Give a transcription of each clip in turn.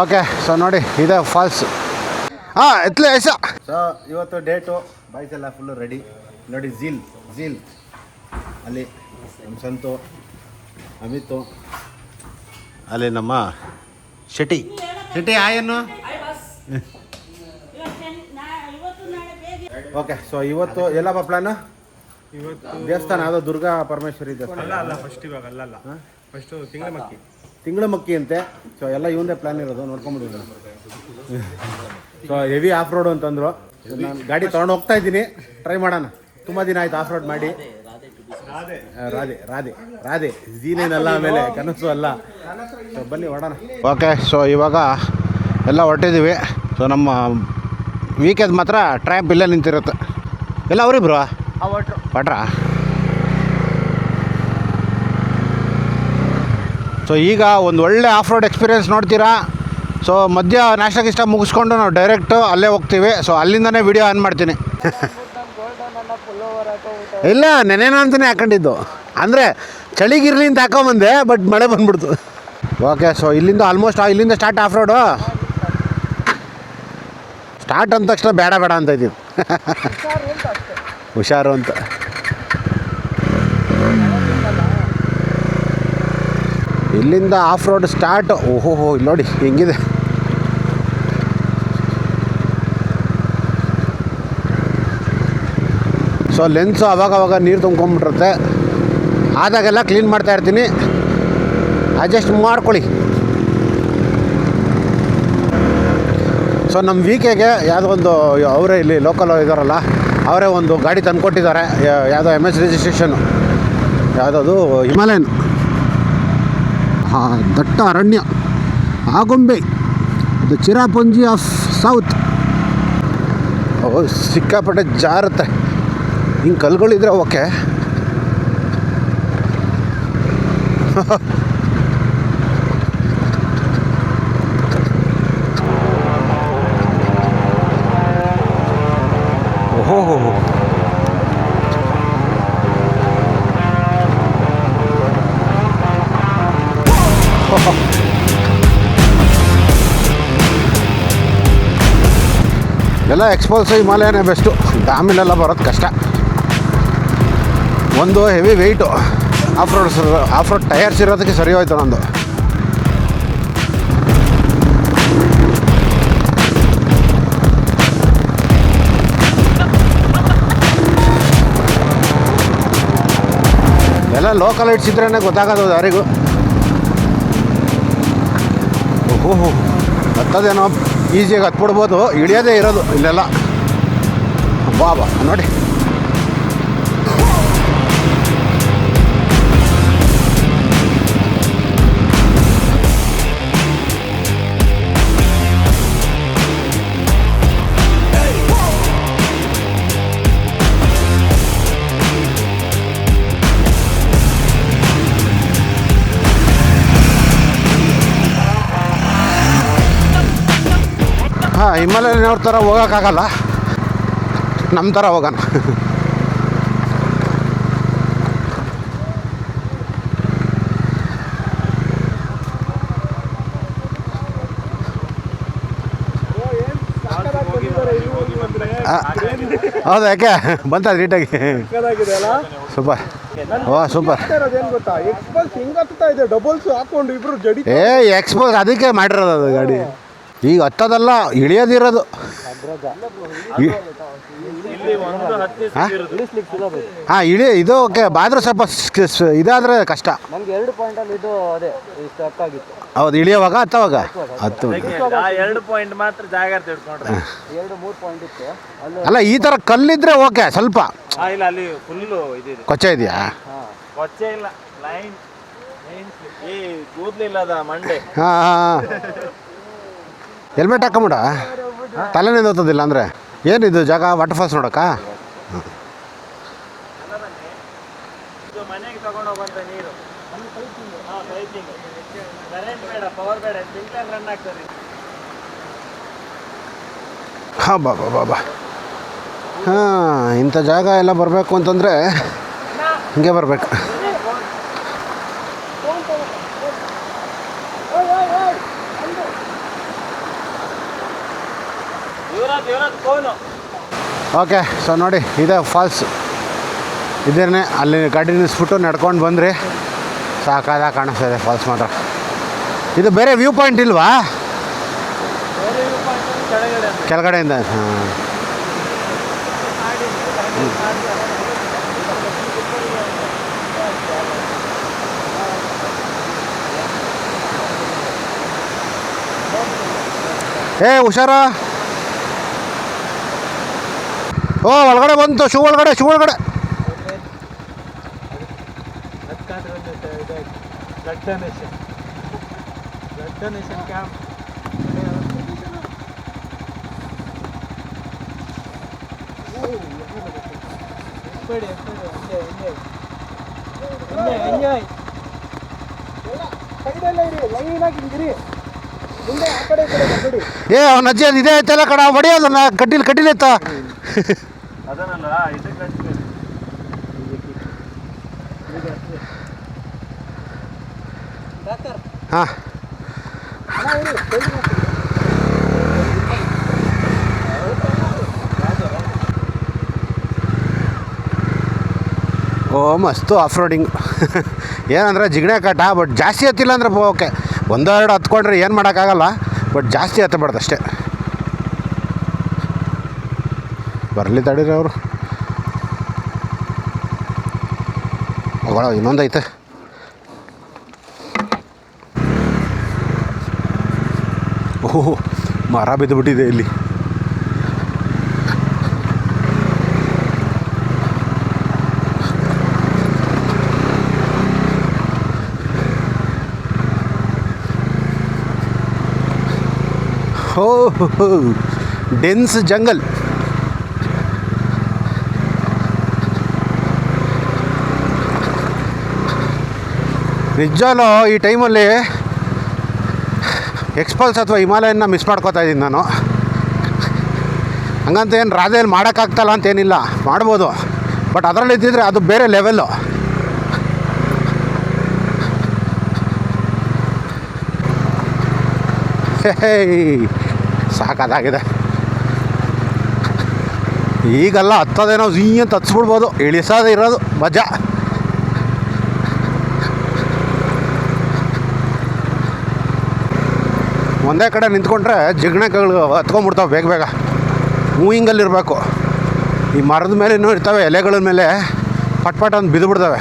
Okay so ನೋಡಿ ಇದೆ falls ಹಾಂ ಎತ್ಲೆ ಐಸ. ಸೊ ಇವತ್ತು ಡೇಟು ಬಾಯ್ಸ್ ಎಲ್ಲ ಫುಲ್ಲು ರೆಡಿ ನೋಡಿ ಝೀಲ್ ಝೀಲ್ ಅಲ್ಲಿ ನಮ್ಮ ಸಂತು ಅಮಿತು ಅಲ್ಲಿ ನಮ್ಮ ಶೆಟ್ಟಿ. ಶೆಟ್ಟಿ ಆಯನ್ನು ಓಕೆ ಸೊ ಇವತ್ತು ಎಲ್ಲಪ್ಪ ಪ್ಲಾನ್ ಇವತ್ತು ದೇವಸ್ಥಾನ ಅದು ದುರ್ಗಾ ಪರಮೇಶ್ವರಿ ದೇವಸ್ಥಾನ. ಅಲ್ಲ ಅಲ್ಲ ಫಸ್ಟ್ ಇವಾಗ ಅಲ್ಲ ಫಸ್ಟು ತಿಂಗಳ ಮಕ್ಕಿ. ತಿಂಗಳ ಮಕ್ಕಿ ಅಂತೆ. ಸೊ ಎಲ್ಲ ಇವಂದೇ ಪ್ಲಾನ್ ಇರೋದು ನೋಡ್ಕೊಂಬಿಡಿದ್ರು ಸೊ ಹೆವಿ ಆಫ್ ರೋಡ್ ಅಂತಂದ್ರು. ನಾನು ಗಾಡಿ ತೊಗೊಂಡು ಹೋಗ್ತಾ ಇದ್ದೀನಿ. ಟ್ರೈ ಮಾಡೋಣ. ತುಂಬ ದಿನ ಆಯ್ತು ಆಫ್ ರೋಡ್ ಮಾಡಿ ರಾಧೆ ರಾಧೆ ರಾಧೆ. ಜೀನೇನಲ್ಲ ಆಮೇಲೆ ಕನಸು ಅಲ್ಲ. ಸೊ ಬನ್ನಿ ಹೊಡೋಣ ಓಕೆ ಸೊ ಇವಾಗ ಎಲ್ಲ ಹೊರಟಿದ್ದೀವಿ. ಸೊ ನಮ್ಮ ವೀಕೆಂಡ್ ಮಾತ್ರ ಟ್ರ್ಯಾಂಪ್ ಇಲ್ಲೇ ನಿಂತಿರುತ್ತೆ. ಎಲ್ಲ ಅವ್ರಿಬ್ರು? ವಾಟ್ರ ಸೊ ಈಗ ಒಂದು ಒಳ್ಳೆ ಆಫ್ ರೋಡ್ ಎಕ್ಸ್ಪೀರಿಯೆನ್ಸ್ ನೋಡ್ತೀರಾ? ಸೊ ಮಧ್ಯ ನಾಷ್ಟ ಇಷ್ಟ ಮುಗಿಸ್ಕೊಂಡು ನಾವು ಡೈರೆಕ್ಟು ಅಲ್ಲೇ ಹೋಗ್ತೀವಿ. ಸೊ ಅಲ್ಲಿಂದನೇ ವಿಡಿಯೋ ಆನ್ ಮಾಡ್ತೀನಿ. ಇಲ್ಲ ನೆನೇನ ಅಂತಲೇ ಹಾಕೊಂಡಿದ್ದು. ಅಂದರೆ ಚಳಿಗಿರ್ಲಿ ಅಂತ ಹಾಕೊಂಬಂದೆ ಬಟ್ ಮಳೆ ಬಂದ್ಬಿಡ್ತು. ಓಕೆ ಸೊ ಇಲ್ಲಿಂದ ಆಲ್ಮೋಸ್ಟ್ ಇಲ್ಲಿಂದ ಸ್ಟಾರ್ಟ್ ಆಫ್ ರೋಡು ಸ್ಟಾರ್ಟ್ ಅಂದ ತಕ್ಷಣ ಬೇಡ ಬೇಡ ಅಂತ ಇದ್ದೀವಿ. ಹುಷಾರು ಅಂತ. ಇಲ್ಲಿಂದ ಆಫ್ ರೋಡ್ ಸ್ಟಾರ್ಟ್ ಓಹೋ ಹೋ ಇಲ್ಲಿ ನೋಡಿ ಹೆಂಗಿದೆ. ಸೊ ಲೆನ್ಸು ಅವಾಗವಾಗ ಅವಾಗ ನೀರು ತುಂಬ್ಕೊಂಬಿಟ್ಟಿರುತ್ತೆ ಆದಾಗೆಲ್ಲ ಕ್ಲೀನ್ ಮಾಡ್ತಾ ಇರ್ತೀನಿ. ಅಡ್ಜಸ್ಟ್ ಮಾಡ್ಕೊಳ್ಳಿ. ಸೊ ನಮ್ಮ ವೀಕೆಗೆ ಯಾವುದೋ ಒಂದು, ಅವರೇ ಇಲ್ಲಿ ಲೋಕಲ್ ಇದ್ದಾರಲ್ಲ ಅವರೇ ಒಂದು ಗಾಡಿ ತಂದುಕೊಟ್ಟಿದ್ದಾರೆ. ಯಾವುದೋ ಎಂ ಎಸ್ ರಿಜಿಸ್ಟ್ರೇಷನ್ ಯಾವುದದು? ಹಿಮಾಲಯನ್ ಹಾಂ ದಟ್ಟ ಅರಣ್ಯ. Agumbe. The Cherrapunji of south. ಓ ಸಿಕ್ಕಾಪಟ್ಟೆ ಜಾರುತ್ತೆ. ಹಿಂಗೆ ಕಲ್ಗಳಿದ್ರೆ ಓಕೆ. ಎಲ್ಲ ಎಕ್ಸ್ಪೋಲ್ಸ್ ಹಿಮಾಲಯನೇ ಬೆಸ್ಟು ಡ್ಯಾಮಿಲೆಲ್ಲ ಬರೋದು ಕಷ್ಟ. ಒಂದು heavy weight off road off road tyres ಇರೋದಕ್ಕೆ ಸರಿ ಹೋಯ್ತು ನಂದು. ಎಲ್ಲ ಲೋಕಲ್ ಐಟ್ಸ್ ಇದ್ರೇ ಗೊತ್ತಾಗೋದು ಯಾರಿಗೂ ಓಹೋ ಹತ್ತದೇನೋ ಈಸಿಯಾಗಿ ಹತ್ಬಿಡ್ಬೋದು. ಇಳಿಯೋದೇ ಇರೋದು ಇಲ್ಲೆಲ್ಲ. ಬಾಬಾ ನೋಡಿ. ಹಾಂ ಹಿಮಾಲಯನವ್ರ ಥರ ಹೋಗೋಕ್ಕಾಗಲ್ಲ. ನಮ್ಮ ಥರ ಹೋಗೋಣ. ಹೌದಾ ಯಾಕೆ? ಬಂತ ನೀಟಾಗಿ? ಸೂಪರ್. ಓ ಸೂಪರ್. ಏನ್ ಗೊತ್ತಾ ಎಕ್ಸ್ಪಲ್ಸ್ ಹಿಂಗ್ ಹತ್ತಾ ಇದೆ? ಡಬಲ್ಸ್ ಹಾಕೊಂಡು ಇಬ್ರು ಜಡಿ ಏ ಎಕ್ಸ್ಪೋಸ್ ಅದಕ್ಕೆ ಮಾಡಿರೋದು ಅದು ಗಾಡಿ. ಈಗ ಹತ್ತದಲ್ಲ ಇಳಿಯೋದಿರೋದು. ಹಾಂ? ಇಳಿ ಇದು ಓಕೆ ಬಾದ್ರೆ ಸ್ವಲ್ಪ ಇದಾದ್ರೆ ಸ್- ಇದಾದರೆ ಕಷ್ಟ. ನಮ್ಗೆ ಎರಡು ಪಾಯಿಂಟಲ್ಲಿ ಇದು ಅದೇ ಸ್ಟಕ್ ಆಗಿತ್ತು. ಹೌದು ಇಳಿಯೋವಾಗ ಹತ್ತವಾಗ? ಹತ್ತು ಎರಡು ಪಾಯಿಂಟ್ ಮಾತ್ರ ಜಾಗ್ರತೆ ಎರಡು ಮೂರು ಪಾಯಿಂಟ್ ಇತ್ತು. ಅಲ್ಲ ಈ ಥರ ಕಲ್ಲಿದ್ರೆ ಓಕೆ ಸ್ವಲ್ಪ. ಇಲ್ಲ ಅಲ್ಲಿ ಫುಲ್ಲು ಇದೆ ಕೊಚ್ಚೆ ಇದೆಯಾ? ಕೊಚ್ಚೆ ಇಲ್ಲ ಲೈನ್ ಈ ಕೂದ್ಲಿಲ್ಲ ಅದ ಮಂಡೆ. ಹಾಂ ಹಾಂ. ಹೆಲ್ಮೆಟ್ ಹಾಕೊಂಬಿಡ. ತಲೆನೇ ಓದ್ತದಿಲ್ಲ ಅಂದರೆ. ಏನಿದು ಜಾಗ? ವಾಟರ್ ಫಾಲ್ಸ್ ನೋಡೋಕ್ಕಾ ಹಾಂ ಬಾ ಬಾ ಬಾ ಬಾ. ಹಾಂ ಇಂಥ ಜಾಗ ಎಲ್ಲ ಬರಬೇಕು ಅಂತಂದರೆ ಹಿಂಗೆ ಬರಬೇಕು. ಓಕೆ ಸೊ ನೋಡಿ ಇದೆ ಫಾಲ್ಸ್ ಇದೇನೆ ಅಲ್ಲಿ ಗಾಡಿ ನಿಲ್ಲಿಸ್ಬಿಟ್ಟು ನಡ್ಕೊಂಡು ಬಂದ್ರಿ. ಸಾಕಾದ ಕಾಣಿಸ್ತಾ ಇದೆ ಫಾಲ್ಸ್ ಮಾತ್ರ. ಇದು ಬೇರೆ ವ್ಯೂ ಪಾಯಿಂಟ್ ಇಲ್ವಾ. ಕೆಳಗಡೆಯಿಂದ ಹಾಂ. ಏ ಹುಷಾರ? ಓ ಒಳಗಡೆ ಬಂತು ಶೂ ಒಳಗಡೆ ಶೂ ಒಳಗಡೆ. ಏ ಅವ್ನ ಅಜ್ಜಿ ಅದು ಇದೇ ಐತಲ್ಲ ಕಡ ಹೊಡಿ ಅದನ್ನ ಕಡ್ಡಿಲ್ ಕಡ್ಡಿಲೆತ್ತ ಹಾಂ. ಓ, ಮಸ್ತು ಆಫ್ ರೋಡಿಂಗ್ ಏನಂದ್ರೆ ಜಿಗಣೆ ಕಟ್ಟ ಬಟ್ ಜಾಸ್ತಿ ಹತ್ತಿಲ್ಲ ಅಂದ್ರೆ ಓಕೆ ಒಂದೆರಡು ಹತ್ಕೊಂಡ್ರೆ ಏನು ಮಾಡೋಕ್ಕಾಗಲ್ಲ ಬಟ್ ಜಾಸ್ತಿ ಹತ್ತಬಾರ್ದು ಅಷ್ಟೇ. ಬರಲಿ ತಡೀರಿ ಅವರು. ಒಳ ಇನ್ನೊಂದೈತೆ ಓಹೋ ಮರ ಬಿದ್ದುಬಿಟ್ಟಿದೆ ಇಲ್ಲಿ. ಓ ಡೆನ್ಸ್ ಜಂಗಲ್. ನಿಜಾಲು ಈ ಟೈಮಲ್ಲಿ ಎಕ್ಸ್ಪಲ್ಸ್ ಅಥವಾ ಹಿಮಾಲಯನ್ನ ಮಿಸ್ ಮಾಡ್ಕೋತಾ ಇದ್ದೀನಿ ನಾನು. ಹಂಗಂತ ಏನು ರಾಧೆಯಲ್ಲಿ ಮಾಡೋಕ್ಕಾಗ್ತಲ್ಲ ಅಂತೇನಿಲ್ಲ ಮಾಡ್ಬೋದು. ಬಟ್ ಅದರಲ್ಲಿ ಇದ್ದಿದ್ರೆ ಅದು ಬೇರೆ ಲೆವೆಲ್ಲು ಸಾಕಾಗಿದೆ ಈಗೆಲ್ಲ ಹತ್ತೋದೇನೋ ಝೀ ಅಂತ ಹತ್ಸ್ಬಿಡ್ಬೋದು. ಇಳಿಸೋದೇ ಇರೋದು ಮಜಾ. ಒಂದೇ ಕಡೆ ನಿಂತ್ಕೊಂಡ್ರೆ ಜಿಗಣೆಗಳು ಹತ್ಕೊಂಡ್ಬಿಡ್ತಾವೆ ಬೇಗ ಬೇಗ. ಮೂವಿಂಗಲ್ಲಿರಬೇಕು ಈ ಮರದ ಮೇಲೇನೂ ಇರ್ತವೆ, ಎಲೆಗಳ ಮೇಲೆ ಪಟ್ ಪಟ್ ಅಂತ ಬಿದ್ದುಬಿಡ್ತವೆ.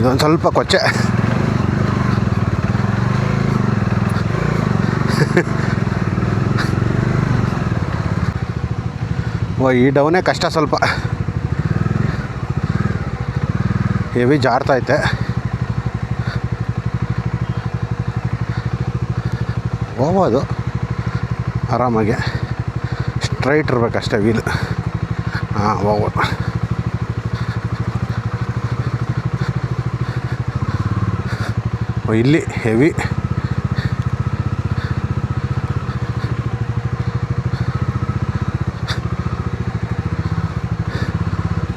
ಇದೊಂದು ಸ್ವಲ್ಪ ಕೊಚ್ಚೆ. ಈ ಡೌನೇ ಕಷ್ಟ ಸ್ವಲ್ಪ. ಹೆವಿ ಜಾರ್ತೈತೆ ಹೋಗ್ಬೋದು. ಆರಾಮಾಗಿ. ಸ್ಟ್ರೈಟ್ ಇರ್ಬೇಕಷ್ಟೇ ವೀಲ್ ಹಾಂ, ಹೋಗ್ಬೋದು. ಓ, ಇಲ್ಲಿ ಹೆವಿ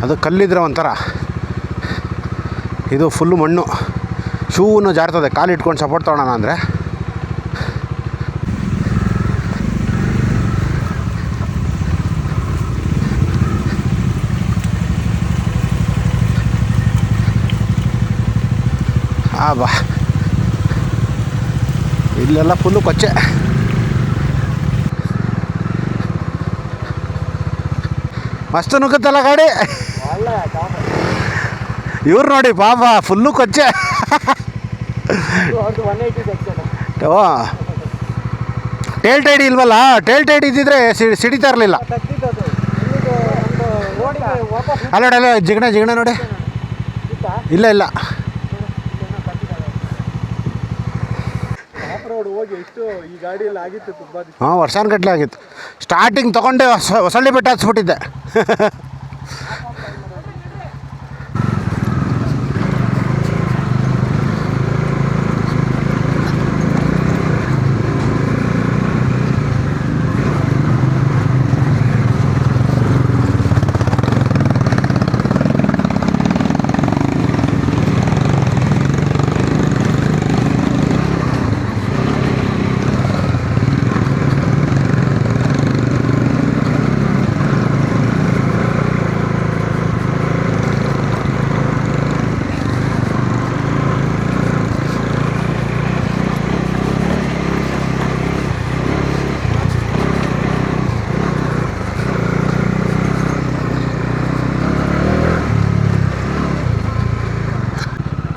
ಅದು ಕಲ್ಲಿದ್ರೆ ಒಂಥರ. ಇದು ಫುಲ್ಲು ಮಣ್ಣು. ಶೂನು ಜಾರ್ತದೆ, ಕಾಲು ಇಟ್ಕೊಂಡು ಸಪೋರ್ಟ್ ತೊಗೊಳೋಣ ಅಂದರೆ. ಆ ಬಾ. ಇಲ್ಲೆಲ್ಲ ಫುಲ್ಲು ಕೊಚ್ಚೆ. ಮಸ್ತ್ ನುಗ್ಗುತ್ತಲ್ಲ ಗಾಡಿ. ಇವ್ರು ನೋಡಿ ಪಾಪ ಫುಲ್ಲು ಕೊಚ್ಚೆ. ಓ. ಟೇಲ್ ಟೈಡ್ ಇಲ್ವಲ್ಲ? ಟೇಲ್ ಟೈಡ್ ಇದ್ದಿದ್ರೆ ಸಿಡಿ, ಸಿಡಿತಾ ಇರಲಿಲ್ಲ. ಅಲ್ಲ ನೋಡಿ, ಅಲ್ಲ, ಜಿಗಣ ಜಿಗಣ ನೋಡಿ. ಇಲ್ಲ ಇಲ್ಲ. ಹಾಂ, ವರ್ಷಾನುಗಟ್ಲೆ ಆಗಿತ್ತು. ಸ್ಟಾರ್ಟಿಂಗ್ ತೊಗೊಂಡೆ, ಹೊಸ, ಹೊಸಳ್ಳಿ ಬೆಟ್ಟ ಹತ್ಸ್ಬಿಟ್ಟಿದ್ದೆ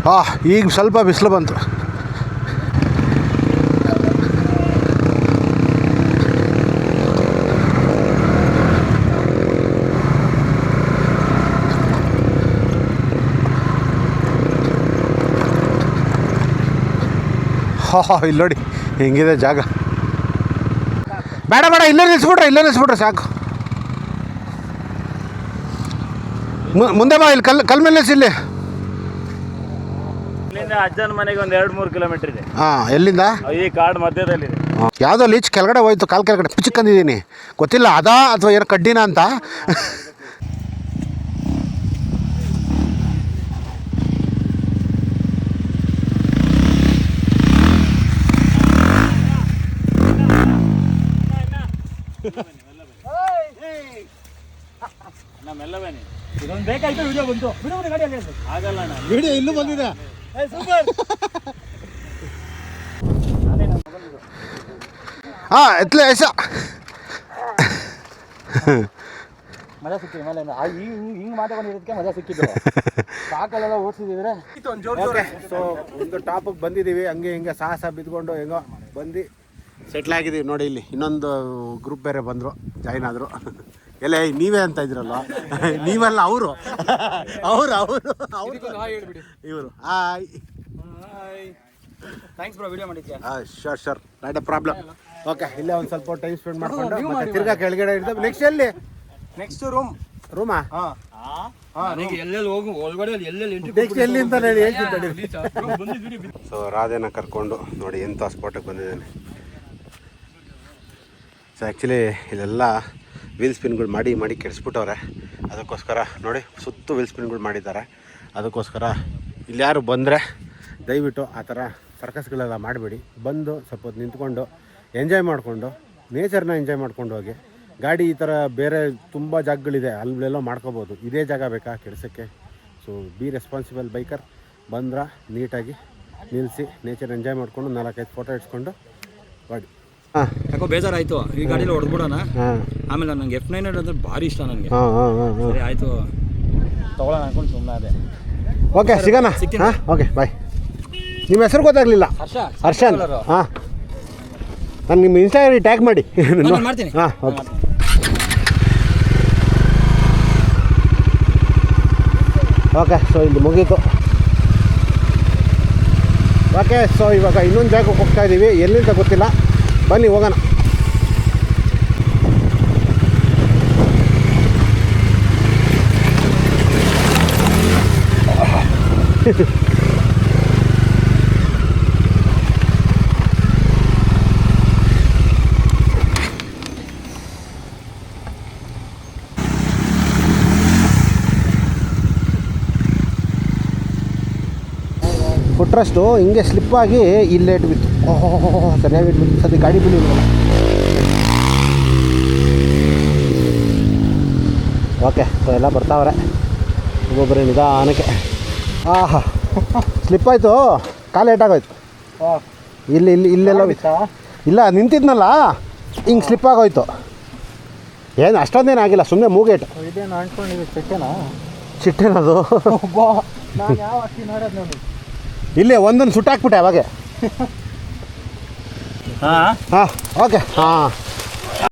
ಹಾಂ ಈಗ ಸ್ವಲ್ಪ ಬಿಸಿಲು ಬಂತು. ಹಾ ಇಲ್ಲಿ ನೋಡಿ, ಹಿಂಗಿದೆ ಜಾಗ. ಬೇಡ ಬೇಡ, ಇಲ್ಲೇ ನಿಲ್ಸ್ಬಿಟ್ರೆ ಇಲ್ಲೇ ನಿಲ್ಸ್ಬಿಟ್ರೆ ಸಾಕು. ಮುಂದೆ ಬಾ, ಇಲ್ಲಿ ಕಲ್ ಕಲ್ಮೇಲೆ ಇಲ್ಲಿಂದ ಅಜ್ಜನ ಮನೆಗೆ ಒಂದ್ ಎರಡ್ ಮೂರು ಕಿಲೋಮೀಟರ್ ಇದೆ. ಹಾ ಎಲ್ಲಿಂದ? ಈ ಕಾಡ್ ಮಧ್ಯದಲ್ಲಿ ಯಾವುದೋ ಲೀಚ್ ಕೆಳಗಡೆ ಹೋಯ್ತು ಕಾಲ್ ಕೆಳಗಡೆ ಪಿಚ್ಕಂದಿದ್ದೀನಿ ಗೊತ್ತಿಲ್ಲ ಅದಾ ಅಥವಾ ಏನೋ ಕಡ್ಡಿನ ಅಂತ? ನಮ್ಮೆಲ್ಲ ಬನ್ನಿ ಇದೊಂದು ಬೇಕಾಯ್ತು ವಿಡಿಯೋ ಬಂತು. ಗಾಡಿ ಬಿಡು ಗಾಡಿಯಲ್ಲಿ ಆಗಲ್ಲ ಅಣ್ಣ. ವಿಡಿಯೋ ಇಲ್ಲೂ ಬಂದಿದೆ. ಹಾಂ ಎತ್ಲೆ ಎಸ. ಮಜಾ ಸಿಕ್ಕಿದೆ ಮೇಲೆ ಹಿಂಗ್ ಹಿಂಗ್ ಮಾತಾಕೊಂಡಿರೋದಕ್ಕೆ ಮಜಾ ಸಿಕ್ಕಿದ್ದು ಸಾಕಲ್ಲೆಲ್ಲ ಓಡಿಸಿದ್ರೆ ಸೊ ಒಂದು ಟಾಪಿಗೆ ಬಂದಿದ್ದೀವಿ. ಹಂಗೆ ಹಿಂಗೆ ಸಾಹಸ ಬಿದ್ಕೊಂಡು ಹೆಂಗೋ ಬಂದು ಸೆಟ್ಲ್ ಆಗಿದ್ದೀವಿ ನೋಡಿ ಇಲ್ಲಿ. ಇನ್ನೊಂದು ಗ್ರೂಪ್ ಬೇರೆ ಬಂದರು ಜಾಯ್ನ್ ಆದರು. ಎಲ್ಲ ನೀವೇ ಅಂತ ಇದ್ರಲ್ಲ ನೀವಲ್ಲ ಅವರು. ಅವರು ಅವರು ಅವರು. ಇವರು. ಹಾಯ್. ಥ್ಯಾಂಕ್ಸ್ ಬ್ರೋ ವಿಡಿಯೋ ಮಾಡಿದ್ಯಾ? Sure sure not a problem okay ಇಲ್ಲೇ ಒಂದು ಸ್ವಲ್ಪ ಟೈಮ್ ಸ್ಪೆಂಡ್ ಮಾಡ್ಕೊಂಡು ಮತ್ತೆ ತಿರ್ಗಾ ಕೆಳಗಡೆ ಇರ್ತೇವೆ ನೆಕ್ಸ್ಟ್ ಎಲ್ಲಿ? ನೆಕ್ಸ್ಟ್ ರೂಮ್ ರೂಮಾ ಹಾ. ಹಾ ನಿಂಗೆ ಎಲ್ಲೆಲ್ಲಿ ಹೋಗು? ಒಳಗಡೆ ಎಲ್ಲೆಲ್ಲಿ ಎಂಟ್ರಿ ನೆಕ್ಸ್ಟ್ ಎಲ್ಲಿ ಅಂತ ಹೇಳಿ ಹೇಳ್ತೀನಿ. ಸೊ ರಾಧೆನ ಕರ್ಕೊಂಡು ನೋಡಿ ಎಂಥ ಸ್ಪಾಟಿಗೆ ಬಂದಿದ್ದೇನೆ. ಸೊ ಆ್ಯಕ್ಚುಲಿ ಇಲ್ಲೆಲ್ಲ ವೀಲ್ ಸ್ಪಿನ್ಗಳು ಮಾಡಿ ಮಾಡಿ ಕೆಡಿಸ್ಬಿಟ್ಟವ್ರೆ. ಅದಕ್ಕೋಸ್ಕರ ನೋಡಿ, ಸುತ್ತು ವೀಲ್ ಸ್ಪಿನ್ಗಳು ಮಾಡಿದ್ದಾರೆ. ಅದಕ್ಕೋಸ್ಕರ ಇಲ್ಲಿ ಯಾರು ಬಂದರೆ ದಯವಿಟ್ಟು ಆ ಥರ ಸರ್ಕಸ್ಗಳೆಲ್ಲ ಮಾಡಬೇಡಿ. ಬಂದು ಸ್ವಲ್ಪ ನಿಂತ್ಕೊಂಡು ಎಂಜಾಯ್ ಮಾಡಿಕೊಂಡು, ನೇಚರ್ನ ಎಂಜಾಯ್ ಮಾಡ್ಕೊಂಡು ಹೋಗಿ. ಗಾಡಿ ಈ ಥರ ಬೇರೆ ತುಂಬ ಜಾಗಗಳಿದೆ, ಅಲ್ಲೆಲ್ಲೋ ಮಾಡ್ಕೋಬೋದು. ಇದೇ ಜಾಗ ಬೇಕಾ ಕೆಲಸಕ್ಕೆ ಸೊ ಬಿ ರೆಸ್ಪಾನ್ಸಿಬಲ್ ಬೈಕರ್ ಬಂದ್ರೆ ನೀಟಾಗಿ ನಿಲ್ಲಿಸಿ ನೇಚರ್ ಎಂಜಾಯ್ ಮಾಡಿಕೊಂಡು ನಾಲ್ಕೈದು ಫೋಟೋ ಇಟ್ಕೊಂಡು ಹಾಂ ಯಾಕೋ ಬೇಜಾರಾಯ್ತು. ಈ ಗಾಡಿಲಿ ಹೊಡೆದ್ಬಿಡೋಣ. ಆಮೇಲೆ ನನಗೆ ಎಫ್ ನೈನ್ ಅಂದ್ರೆ ಭಾರಿ ಇಷ್ಟ ನನಗೆ ಸರಿ ಆಯ್ತು. ತಗೊಳ್ಳೋಣ ಅನ್ಕೊಂಡು ಸುಮ್ಮನೆ ಅದೇ. ಓಕೆ ಸಿಗೋಣ. ಹಾಂ ಓಕೆ ಬಾಯ್. ನಿಮ್ಮ ಹೆಸರು ಗೊತ್ತಾಗಲಿಲ್ಲ. ಹರ್ಷ ಹರ್ಷನ್. ಹಾಂ. ನಾನು ನಿಮ್ಮ ಇನ್ಸ್ಟಾಗ್ರಾಮ್ ಟ್ಯಾಗ್ ಮಾಡಿ. ಮಾಡ್ತೀನಿ. ಹಾಂ ಓಕೆ. ಓಕೆ ಸೊ ಇಲ್ಲಿ ಮುಗೀತು. ಓಕೆ ಸೊ ಇವಾಗ ಇನ್ನೊಂದು ಜಾಗಕ್ಕೆ ಹೋಗ್ತಾ ಇದ್ದೀವಿ ಎಲ್ಲಿಂದ ಗೊತ್ತಿಲ್ಲ. ಬನ್ನಿ ಹೋಗೋಣ. ಫುಟ್ರಸ್ಟು ಹಿಂಗೆ ಸ್ಲಿಪ್ಪಾಗಿ ಇಲ್ಲೇ ಇಟ್ಬಿತ್ತು ಓಹೋ ಸರಿಯಾಗಿ ಇಟ್ಬಿಟ್ಟು ಸದ್ಯ ಗಾಡಿ ಬೀಳಿಲ್ವಲ್ಲ ಓಕೆ ಎಲ್ಲ ಬರ್ತಾವ್ರೆ. ಒಬ್ಬೊಬ್ಬರೇ ನಿಧಾನಕ್ಕೆ. ಆಹಾ ಸ್ಲಿಪ್ ಆಯಿತು. ಕಾಲು ಏಟಾಗೋಯ್ತು ಇಲ್ಲಿ ಇಲ್ಲಿ ಇಲ್ಲೆಲ್ಲ ಬಿತ್ತು. ಇಲ್ಲ ನಿಂತಿದ್ನಲ್ಲ? ಹಿಂಗೆ ಸ್ಲಿಪ್ ಆಗೋಯ್ತು. ಏನು ಅಷ್ಟೊಂದೇನು ಆಗಿಲ್ಲ ಸುಮ್ಮನೆ ಮೂಗೇಟು. ಇದೇನು ಅನ್ಕೊಂಡಿದ್ದೆ ಚಿಟ್ಟೆನಾ? ಚಿಟ್ಟೆನದು. ಇಲ್ಲೇ ಒಂದೊಂದು ಸುಟ್ಟಾಕ್ಬಿಟ್ಟೆ ಅವಾಗೆ. ಹಾಂ? ಹಾಂ ಓಕೆ. ಹಾಂ.